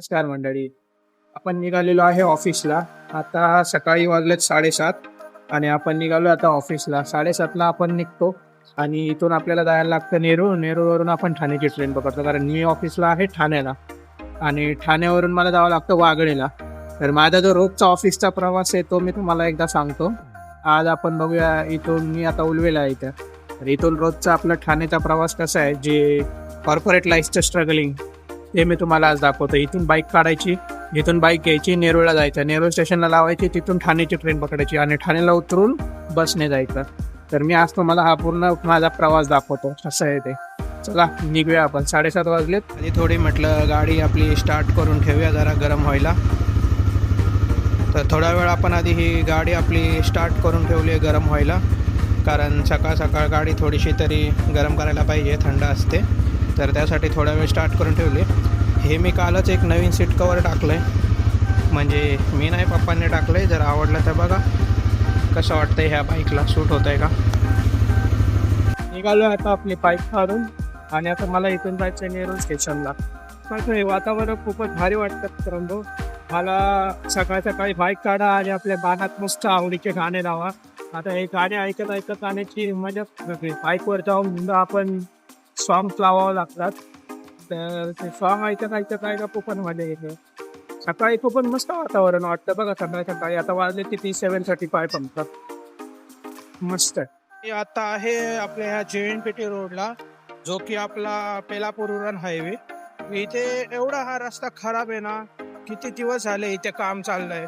नमस्कार मंडळी. आपण निघालेलो आहे ऑफिसला. आता सकाळी वाजलेत साडेसात आणि आपण निघालो आता ऑफिसला. साडेसातला आपण निघतो आणि इथून आपल्याला जायला लागतं नेरूळ. नेरूळवरून आपण ठाण्याची ट्रेन पकडतो. कारण मी ऑफिसला आहे ठाण्याला आणि ठाण्यावरून मला जावं लागतं वागळेला तर माझा जो रोजचा ऑफिसचा प्रवास आहे तो मी तुम्हाला एकदा सांगतो. आज आपण बघूया इथून मी आता उलवेला आहे इथं. तर इथून रोजचा आपला ठाण्याचा प्रवास कसा आहे? जे कॉर्पोरेट लाईफचं स्ट्रगलिंग ते मी तुम्हाला आज दाखवतो. इथून बाईक काढायची इथून बाईक घ्यायची नेरूळला जायचं. नेरूळ स्टेशनला लावायची तिथून ठाण्याची ट्रेन पकडायची आणि ठाण्याला उतरून बसने जायचं. तर मी आज तुम्हाला हा पूर्ण माझा प्रवास दाखवतो. असं आहे ते. चला निघूया आपण. साडेसात वाजलेत. आणि थोडी म्हटलं गाडी आपली स्टार्ट करून ठेवूया जरा गरम व्हायला. तर थोडा वेळ आपण आधी ही गाडी आपली स्टार्ट करून ठेवली आहे गरम व्हायला. कारण सकाळ सकाळ गाडी थोडीशी तरी गरम करायला पाहिजे थंड असते. तर त्यासाठी थोडा वेळ स्टार्ट करून ठेवली. हे मी कालच एक नवीन सीट कवर टाकलं आहे म्हणजे मी नाही पप्पांनी टाकलं आहे जर आवडलं तर बघा. कसं वाटतं ह्या बाईकला सूट होत आहे का? निघालो आता आपली बाईक काढून आणि आता मला इथून जायचं आहे नेहरू स्टेशनला. हे वातावरण खूपच भारी वाटतं मित्रांनो. मला सकाळ सकाळी बाईक काढा आणि आपल्या बाणात मस्त आवडीचे गाणे लावा. आता हे गाणे ऐकत ऐकत गाण्याची मजा बाईकवर जाऊन आपण सॉंग्स लावावं लागतात तर ते सॉंग ऐकत ऐकत ऐका खूपच मजा येते सकाळी खूपच मस्त वातावरण वाटतं बघा सकाळी सकाळी. आता वाजले किती? सेवन थर्टी फाय पंपतात मस्त. आहे आता आहे आपल्या ह्या जे एन पी टी रोडला जो की आपला पेलापूर उरण हायवे इथे एवढा हा रस्ता खराब आहे ना किती दिवस झाले इथे काम चाललंय.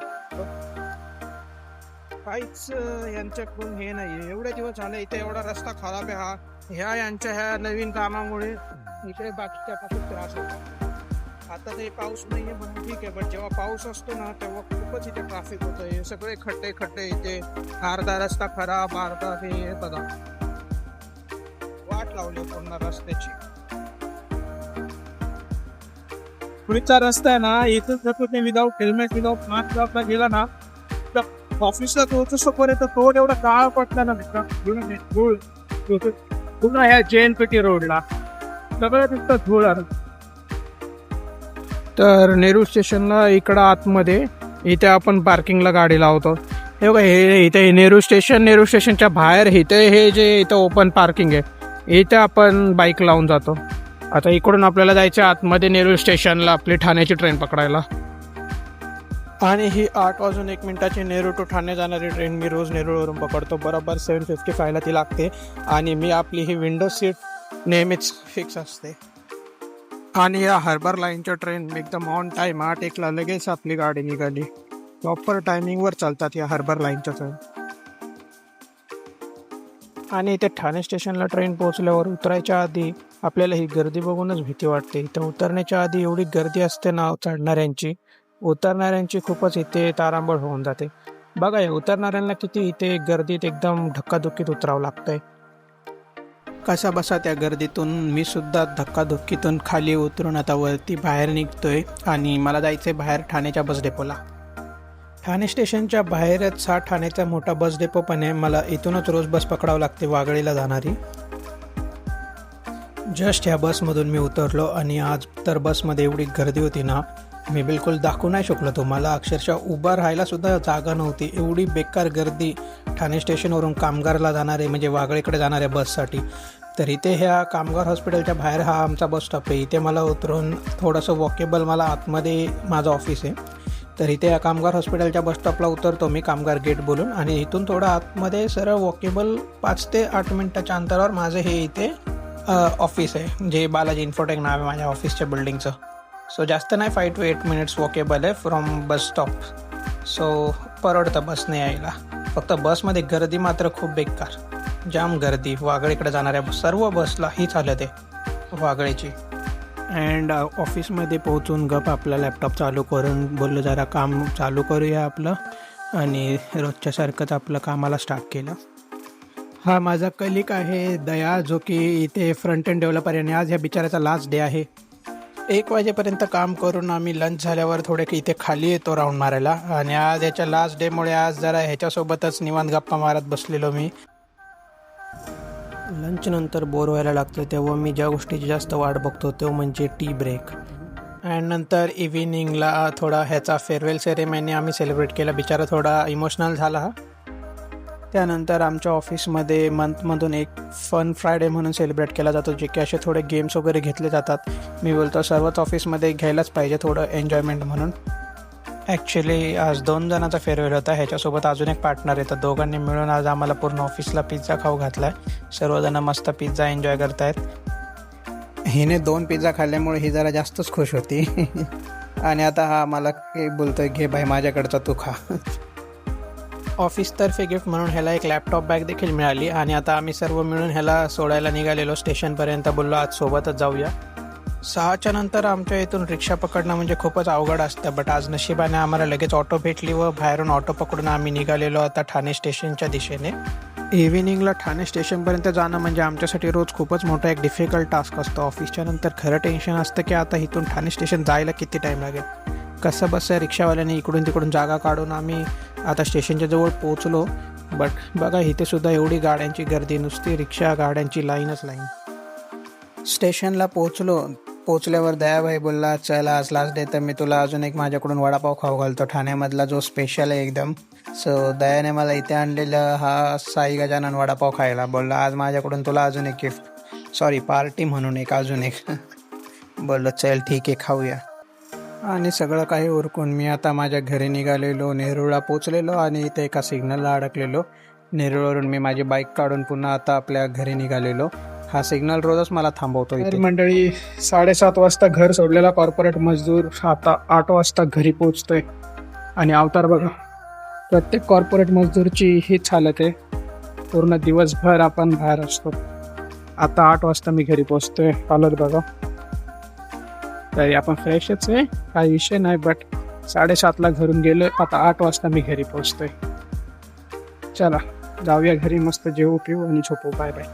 काहीच यांच्याकडून हे नाहीये. एवढे दिवस झाले इथे एवढा रस्ता खराब आहे हा. ह्या यांच्या ह्या नवीन कामामुळे इकडे बाकीच्या खूप त्रास होतो. आता ते पाऊस नाही आहे म्हणून ठीक आहे पण जेव्हा पाऊस असतो ना तेव्हा खूपच इथे ट्रॅफिक होतं. हे सगळे खड्डे खड्डे इथे. अर्धा रस्ता खराब अर्धा हे बघा. वाट लावली पूर्ण रस्त्याची. पुढचा रस्ता आहे ना इथं जर तुम्ही विदाऊट हेल्मेट विदाऊट मास्क जॉबला गेला ना ऑफिसला पोहोचतो पर्यंत तो एवढा काळ पडला ना मित्र? धूळ पूर्ण ह्या जे एन पी टी रोडला. सगळं तिथं धूळ आलं. तर नेहरू स्टेशनला इकडं आतमध्ये इथे आपण पार्किंगला गाडी लावतो. हे बघा हे इथे नेहरू स्टेशन नेहरू स्टेशनच्या बाहेर इथे हे जे इथं ओपन पार्किंग आहे इथे आपण बाईक लावून जातो. आता इकडून आपल्याला जायचं आतमध्ये नेरूळ स्टेशनला आपली ठाण्याची ट्रेन पकडायला. आणि ही आठ वाजून एक मिनिटाची नेरूळ टू ठाणे जाणारी ट्रेन मी रोज नेरूळवरून पकडतो. बरोबर सेवन फिफ्टी फायला ती लागते आणि मी आपली ही विंडो सीट नेहमीच फिक्स असते. आणि या हार्बर लाईनच्या ट्रेन एकदम ऑन टाईम आठ एकला लगेच आपली गाडी निघाली. प्रॉपर टायमिंगवर चालतात या हार्बर लाईनच्या ट्रेन आणि इथे ठाणे स्टेशनला ट्रेन पोहोचल्यावर उतरायच्या आधी आपल्याला ही गर्दी बघूनच भीती वाटते. इथं उतरण्याच्या आधी एवढी गर्दी असते ना चढणाऱ्यांची. उतरणाऱ्यांची खूपच इथे तारांबळ होऊन जाते. बघा हे उतरणाऱ्यांना किती इथे गर्दीत एकदम धक्काधुक्कीत उतरावं लागतंय. कसा बसा त्या गर्दीतून? मी सुद्धा धक्काधुक्कीतून खाली उतरून आता वरती बाहेर निघतोय आणि मला जायचंय बाहेर ठाण्याच्या बस डेपोला. ठाणे स्टेशनच्या बाहेरच हा ठाण्याचा मोठा बस डेपो पण आहे. मला इथूनच रोज बस पकडावं लागते वागळीला जाणारी. जस्ट ह्या बसमधून मी उतरलो आणि आज तर बसमध्ये एवढी गर्दी होती ना मी बिलकुल दाखवू नाही शकलो. तुम्हाला अक्षरशः उभं राहायला सुद्धा जागा नव्हती. एवढी बेकार गर्दी ठाणे स्टेशनवरून कामगारला जाणारे म्हणजे वागळीकडे जाणाऱ्या बससाठी. तर इथे ह्या कामगार हॉस्पिटलच्या बाहेर हा आमचा बस स्टॉप आहे. इथे मला उतरून थोडंसं वॉकेबल मला आतमध्ये माझं ऑफिस आहे. तर इथे या कामगार हॉस्पिटलच्या बस स्टॉपला उतरतो. मी कामगार गेट बोलून आणि इथून थोडं आतमध्ये सरळ वॉकेबल पाच ते आठ मिनटाच्या अंतरावर माझं हे इथे ऑफिस आहे. जे बालाजी इन्फोटेक नाव आहे माझ्या ऑफिसच्या बिल्डिंगचं सो जास्त नाही five to eight minutes walkable आहे फ्रॉम बस स्टॉप सो परवडतं बसने यायला. फक्त बसमध्ये गर्दी मात्र खूप बेकार. जाम गर्दी. वागळीकडे जाणाऱ्या सर्व बसला ही चालत आहे. वागळेची अँड ऑफिसमध्ये uh, पोहोचून गप आपला लॅपटॉप चालू करून बोललो जरा काम चालू करूया आपलं. आणि रोजच्यासारखंच आपलं कामाला स्टार्ट केलं. हा माझा कलिक आहे दया जो की इथे फ्रंट एंड डेव्हलपर आहे आणि आज ह्या बिचाराचा लास्ट डे आहे. एक वाजेपर्यंत काम करून आम्ही लंच झाल्यावर थोडे इथे खाली येतो राऊंड मारायला. आणि आज याच्या लास्ट डेमुळे आज जरा ह्याच्यासोबतच निवांत गप्पा मारत बसलेलो मी. लंच नंतर बोर व्हायला लागतं तेव्हा मी ज्या गोष्टीची जास्त वाट बघतो तो म्हणजे टी ब्रेक अँड नंतर इव्हिनिंगला थोडा ह्याचा फेअरवेल सेरेमनी आम्ही सेलिब्रेट केला. बिचारा थोडा इमोशनल झाला हा. त्यानंतर आमच्या ऑफिसमध्ये मंथमधून एक फन फ्रायडे म्हणून सेलिब्रेट केला जातो जे की असे थोडे गेम्स वगैरे घेतले जातात. मी बोलतो सर्वच ऑफिसमध्ये घ्यायलाच पाहिजे थोडं एन्जॉयमेंट म्हणून. ॲक्च्युली आज दोन जणांचा फेअरवेल होता ह्याच्यासोबत अजून एक पार्टनर येतं दोघांनी मिळून आज आम्हाला पूर्ण ऑफिसला पिझ्झा खाऊ घातला आहे सर्वजण मस्त पिझ्झा एन्जॉय करतायत. हिने दोन पिझ्झा खाल्ल्यामुळे ही जरा जास्तच खुश होती. आणि आता हा मला बोलतोय घे भाई माझ्याकडचा तू खा. ऑफिसतर्फे गिफ्ट म्हणून ह्याला एक लॅपटॉप बॅग देखील मिळाली. आणि आता आम्ही सर्व मिळून ह्याला सोडायला निघालेलो. स्टेशनपर्यंत बोललो आज सोबतच जाऊया. सहाच्या नंतर आमच्या इथून रिक्षा पकडणं म्हणजे खूपच अवघड असतं बट आज नशिबाने आम्हाला लगेच ऑटो भेटली व बाहेरून ऑटो पकडून आम्ही निघालेलो आता ठाणे स्टेशनच्या दिशेने. इव्हिनिंगला ठाणे स्टेशनपर्यंत जाणं म्हणजे आमच्यासाठी रोज खूपच मोठा एक डिफिकल्ट टास्क असतो. ऑफिसच्या नंतर खरं टेन्शन असतं की आता इथून ठाणे स्टेशन जायला किती टाईम लागेल? कसं बसं रिक्षावाल्याने इकडून तिकडून जागा काढून आम्ही आता स्टेशनच्या जवळ पोहोचलो. बट बघा इथे सुद्धा एवढी गाड्यांची गर्दी नुसती रिक्षा गाड्यांची लाईनच लाईन. स्टेशनला पोहोचलो. पोचल्यावर दयाभाई बोलला चल आज लास्ट डे तर मी तुला अजून एक माझ्याकडून वडापाव खाऊ घालतो. ठाण्यामधला जो स्पेशल आहे एकदम. सो दयाने मला इथे आणलेलं हा साई गजानन वडापाव खायला बोलला आज माझ्याकडून तुला अजून एक गिफ्ट सॉरी पार्टी म्हणून एक अजून एक. बोललो चल ठीक आहे खाऊया. आणि सगळं काही उरकून मी आता माझ्या घरी निघालेलो नेरूळला पोचलेलो आणि इथे एका सिग्नलला अडकलेलो. नेरूळवरून मी माझी बाईक काढून पुन्हा आता आपल्या घरी निघालेलो. हा सिग्नल रोजच मला थांबवतो इथे. मंडळी साडेसात वाजता घर सोडलेला कॉर्पोरेट मजदूर आता आठ वाजता घरी पोचतोय. आणि अवतार बघा प्रत्येक कॉर्पोरेट मजदूरची हीच हालत आहे. पूर्ण दिवसभर आपण बाहेर असतो. आता आठ वाजता मी घरी पोचतोय. हालत बघा. तरी आपण फ्रेशच आहे. काही विषय नाही बट साडेसातला घरून गेलो आता आठ वाजता मी घरी पोहोचतोय. चला जाऊया घरी मस्त जेवू पिऊ आणि झोपू. Bye bye